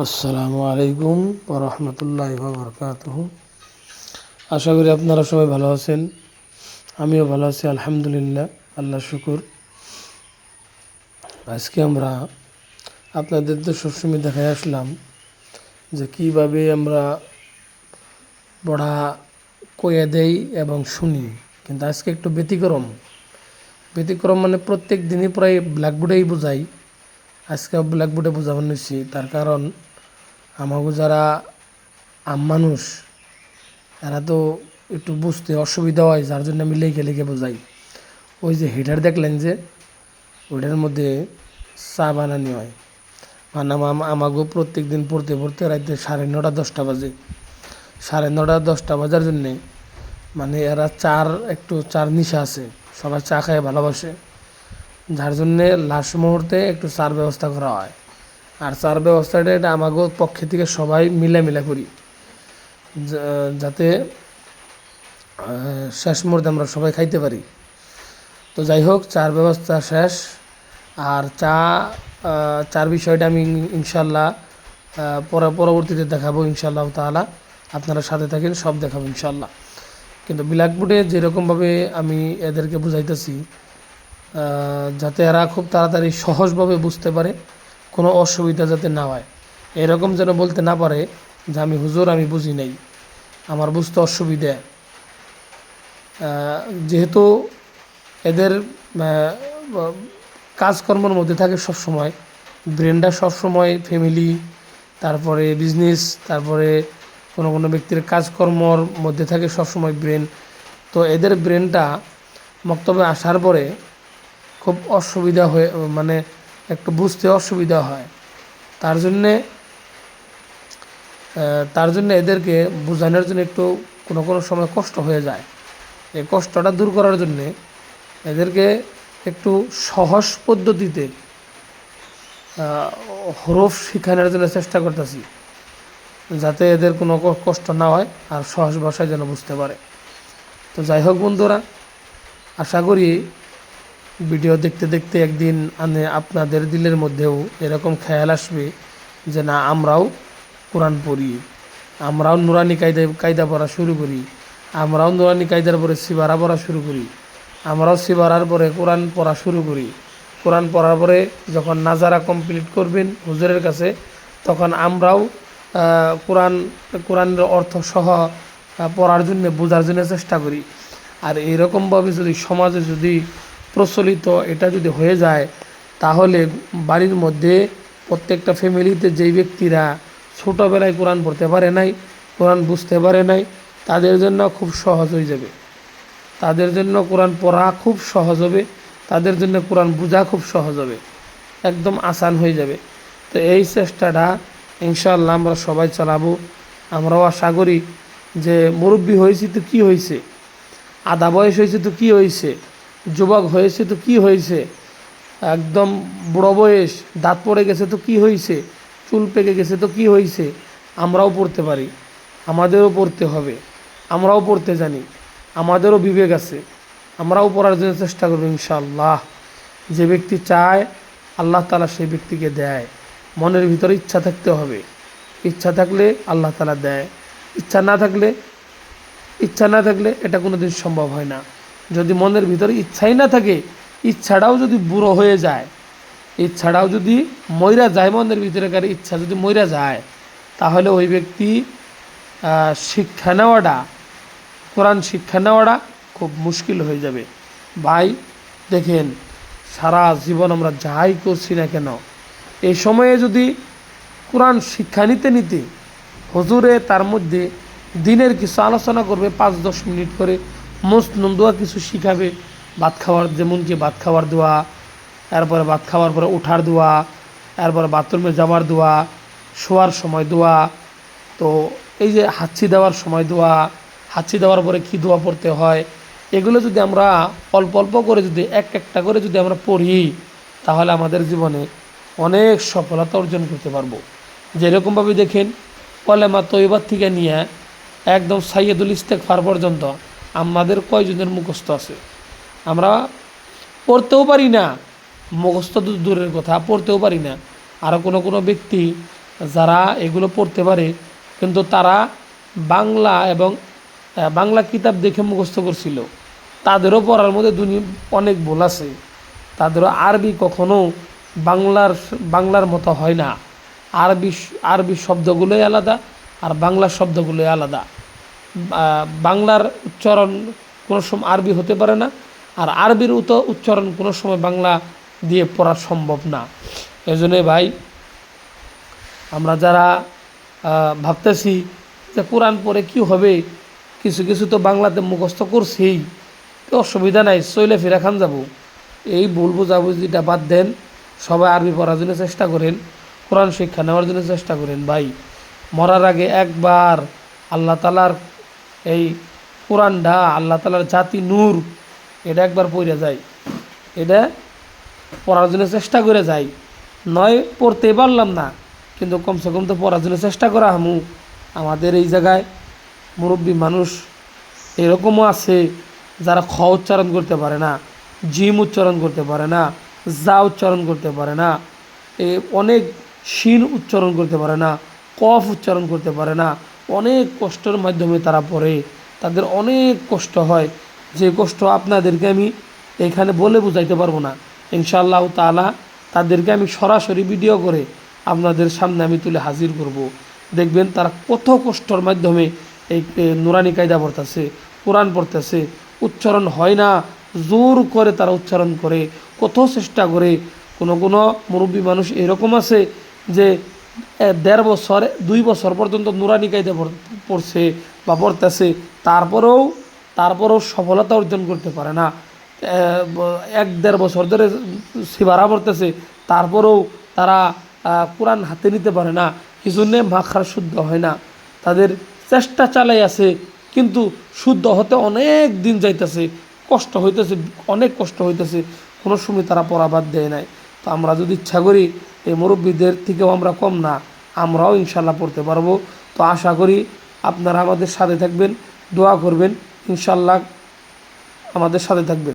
আসসালামু আলাইকুম রহমতুল্লাহ বরকাত আশা করি আপনারা সবাই ভালো আছেন, আমিও ভালো আছি, আলহামদুলিল্লাহ, আল্লাহ শুকুর। আজকে আমরা আপনাদের তো সবসময় দেখায় আসলাম যে কীভাবে আমরা পড়া কয়ে দেই এবং শুনি, কিন্তু আজকে একটু ব্যতিক্রম। ব্যতিক্রম মানে প্রত্যেক দিনই প্রায় ব্ল্যাকবোর্ডেই বোঝাই। আজকে ব্ল্যাকবোর্ডে বোঝাবার নিচ্ছি, তার কারণ আমাকে যারা আম মানুষ, এরা তো একটু বুঝতে অসুবিধা হয়, যার জন্য আমি লেগে লেগে বোঝাই। ওই যে হিটার দেখলেন যে, ওইটার মধ্যে চা বানানি হয়। মানে আম- আমাকেও প্রত্যেক দিন পড়তে পড়তে রাতে সাড়ে নটা, দশটা বাজে। সাড়ে নটা, দশটা বাজার জন্যে মানে এরা চার, একটু চার নিশা আছে, সবাই চা খায় ভালোবাসে। যার জন্যে লাস্ট মুহূর্তে একটু চার ব্যবস্থা করা হয়। আর চার ব্যবস্থাটা এটা আমাকেও পক্ষে থেকে সবাই মিলে মিলে করি যাতে শেষ মুহূর্তে আমরা সবাই খাইতে পারি। তো যাই হোক চার ব্যবস্থা শেষ। আর চা চার বিষয়টা আমি ইনশাল্লাহ পরে, পরবর্তীতে দেখাবো ইনশাল্লাহ তাআলা। আপনারা সাথে থাকেন, সব দেখাবো ইনশাল্লাহ। কিন্তু ব্ল্যাকবোর্ডে যেরকমভাবে আমি এদেরকে বুঝাইতেছি যাতে এরা খুব তাড়াতাড়ি সহজভাবে বুঝতে পারে, কোনো অসুবিধা যাতে না হয়। এরকম যেন বলতে না পারে যে আমি হুজুর, আমি বুঝি নাই। আমার বুঝতে অসুবিধা। যেহেতু এদের কাজকর্মের মধ্যে থাকে সব সময় ব্রেনটা সব সময় ফ্যামিলি, তারপরে বিজনেস, তারপরে কোনো কোনো ব্যক্তির কাজকর্মর মধ্যে থাকে সব সময় ব্রেন। তো এদের ব্রেনটা বক্তব্যে আসার পরে খুব অসুবিধা হয়ে মানে একটু বুঝতে অসুবিধা হয়। তার জন্যে তার জন্য এদেরকে বোঝানোর জন্য একটু কোনো কোনো সময় কষ্ট হয়ে যায়। এই কষ্টটা দূর করার জন্যে এদেরকে একটু সহজ পদ্ধতিতে হরফ শিখানোর জন্য চেষ্টা করতেছি, যাতে এদের কোনো কষ্ট না হয় আর সহজ ভাষায় যেন বুঝতে পারে। তো যাই হোক বন্ধুরা, আশা করি ভিডিও দেখতে দেখতে একদিন আপনাদের দিলের মধ্যেও এরকম খেয়াল আসবে যে না, আমরাও কোরআন পড়ি, আমরাও নুরানি কায়দা কায়দা পড়া শুরু করি, আমরাও নুরানি কায়দার পরে সিবারা পড়া শুরু করি, আমরাও সিবারার পরে কোরআন পড়া শুরু করি। কোরআন পড়ার পরে যখন নাজারা কমপ্লিট করবেন হুজুরের কাছে, তখন আমরাও কোরআন, কোরআনের অর্থ সহ পড়ার জন্য বোঝার জন্য চেষ্টা করি। আর এইরকমভাবে যদি সমাজে যদি প্রচলিত, এটা যদি হয়ে যায়, তাহলে বাড়ির মধ্যে প্রত্যেকটা ফ্যামিলিতে যেই ব্যক্তিরা ছোটোবেলায় কোরআন পড়তে পারে নাই, কোরআন বুঝতে পারে নাই, তাদের জন্য খুব সহজ হয়ে যাবে। তাদের জন্য কোরআন পড়া খুব সহজ হবে, তাদের জন্য কোরআন বোঝা খুব সহজ হবে, একদম আসান হয়ে যাবে। তো এই চেষ্টাটা ইনশাআল্লাহ আমরা সবাই চালাবো। আমরাও আশা করি যে মুরব্বী হয়েছি তো কী হয়েছে? আধা বয়স হয়েছে তো কী হয়েছে? যুবক হয়েছে তো কী হয়েছে? একদম বুড়ো বয়স, দাঁত পড়ে গেছে তো কী হয়েছে? চুল পেকে গেছে তো কী হয়েছে? আমরাও পড়তে পারি, আমাদেরও পড়তে হবে, আমরাও পড়তে জানি, আমাদেরও বিবেক আছে, আমরাও পড়ার জন্য চেষ্টা করব ইনশাআল্লাহ। যে ব্যক্তি চায়, আল্লাহ তালা সেই ব্যক্তিকে দেয়। মনের ভিতরে ইচ্ছা থাকতে হবে, ইচ্ছা থাকলে আল্লাহ তালা দেয়, ইচ্ছা না থাকলে, ইচ্ছা না থাকলে এটা কোনো দিন সম্ভব হয় না। যদি মনের ভিতরে ইচ্ছাই না থাকে, ইচ্ছাটাও যদি বুড়ো হয়ে যায়, ইচ্ছাটাও যদি ময়রা যায়, মনের ভিতরেকার ইচ্ছা যদি ময়রা যায়, তাহলে ওই ব্যক্তি শিক্ষা নেওয়াটা, কোরআন শিক্ষা নেওয়াটা খুব মুশকিল হয়ে যাবে। ভাই, দেখেন, সারা জীবন আমরা যাই করছি না কেন? এই সময়ে যদি কোরআন শিক্ষা নিতে নিতে হজুরে তার মধ্যে দিনের কিছু আলোচনা করবে, পাঁচ দশ মিনিট করে মসনুন দোয়া কিছু শিখাবে। ভাত খাওয়ার, যেমন কি ভাত খাওয়ার দোয়া, এরপরে ভাত খাওয়ার পরে ওঠার দোয়া, এরপরে বাথরুমে যাওয়ার দোয়া, শোয়ার সময় দোয়া, তো এই যে হাঁচি দেওয়ার সময় দোয়া, হাঁচি দেওয়ার পরে কী দোয়া পড়তে হয়, এগুলো যদি আমরা অল্প অল্প করে যদি এক একটা করে যদি আমরা পড়ি, তাহলে আমাদের জীবনে অনেক সফলতা অর্জন করতে পারব। যেরকমভাবে দেখেন কলেমা তৈবার থেকে নিয়ে একদম সাইয়েদুল ইস্তেক ইস্তেকফার পর্যন্ত আমাদের কয়জনের মুখস্থ আছে? আমরা পড়তেও পারি না। মুখস্থ তো দূরের কথা, পড়তেও পারি না। আরও কোনো কোনো ব্যক্তি যারা এগুলো পড়তে পারে, কিন্তু তারা বাংলা এবং বাংলা কিতাব দেখে মুখস্থ করছিল। তাদেরও পড়ার মধ্যে দুনি অনেক ভুল আছে। তাদেরও আরবি কখনো বাংলার বাংলার মতো হয় না। আরবি আরবি শব্দগুলোই আলাদা আর বাংলার শব্দগুলোই আলাদা। বাংলার উচ্চারণ কোনো সময় আরবি হতে পারে না, আর আরবির উত, উচ্চারণ কোনো সময় বাংলা দিয়ে পড়া সম্ভব না। এজন্য ভাই, আমরা যারা ভাবতেছি যে কোরআন পরে কি হবে, কিছু কিছু তো বাংলাতে মুখস্থ করছেই, তো অসুবিধা নাই চইলে ফিরা খান যাব। এই ভুল বুঝাবুঝিটা বাদ দেন, সবাই আরবি পড়ার জন্য চেষ্টা করেন, কোরআন শিক্ষা নেওয়ার জন্য চেষ্টা করেন ভাই। মরার আগে একবার আল্লাহ তালার এই কোরআনটা আল্লাহ তালার জাতি নূর, এটা একবার পড়ে যায়। এটা পড়ার জন্য চেষ্টা করে যাই নয়, পড়তে পারলাম না, কিন্তু কমসে কম তো পড়ার জন্য চেষ্টা করা হামু। আমাদের এই জায়গায় মুরব্বী মানুষ এরকমও আছে, যারা খ উচ্চারণ করতে পারে না, জিম উচ্চারণ করতে পারে না, যা উচ্চারণ করতে পারে না, এ অনেক শিন উচ্চারণ করতে পারে না, কফ উচ্চারণ করতে পারে না অনেক কষ্টের মাধ্যমে তারা পড়ে, তাদের অনেক কষ্ট হয়। যে কষ্ট আপনাদেরকে আমি এখানে বলে বুঝাইতে পারব না। ইনশাআল্লাহ তাআলা তাদেরকে আমি সরাসরি ভিডিও করে আপনাদের সামনে আমি তুলে হাজির করব। দেখবেন তারা কত কষ্টর মাধ্যমে এই নুরানি কায়দা পড়তেছে, কোরআন পড়তেছে। উচ্চারণ হয় না, জোর করে তারা উচ্চারণ করে, কত চেষ্টা করে। কোনো কোনো মুরব্বী মানুষ এরকম আছে যে দেড় বছর, দুই বছর পর্যন্ত নুরানি কায়দা পড়ছে বা পড়তেছে, তারপরেও তারপরেও সফলতা অর্জন করতে পারে না। এক দেড় বছর ধরে সিবারা পড়তেছে, তারপরেও তারা কোরআন হাতে নিতে পারে না এই জন্যে মাখার শুদ্ধ হয় না। তাদের চেষ্টা চালাই আছে, কিন্তু শুদ্ধ হতে অনেক দিন যাইতেছে, কষ্ট হইতেছে, অনেক কষ্ট হইতেছে, কোনো সময় তারা পড়াবাদ দেয় নাই। তো আমরা যদি ইচ্ছা করি এই মুরব্বীদের থেকেও আমরা কম না, আমরাও ইনশাল্লাহ পড়তে পারব। তো আশা করি আপনারা আমাদের সাথে থাকবেন, দোয়া করবেন ইনশাল্লাহ আমাদের সাথে থাকবেন।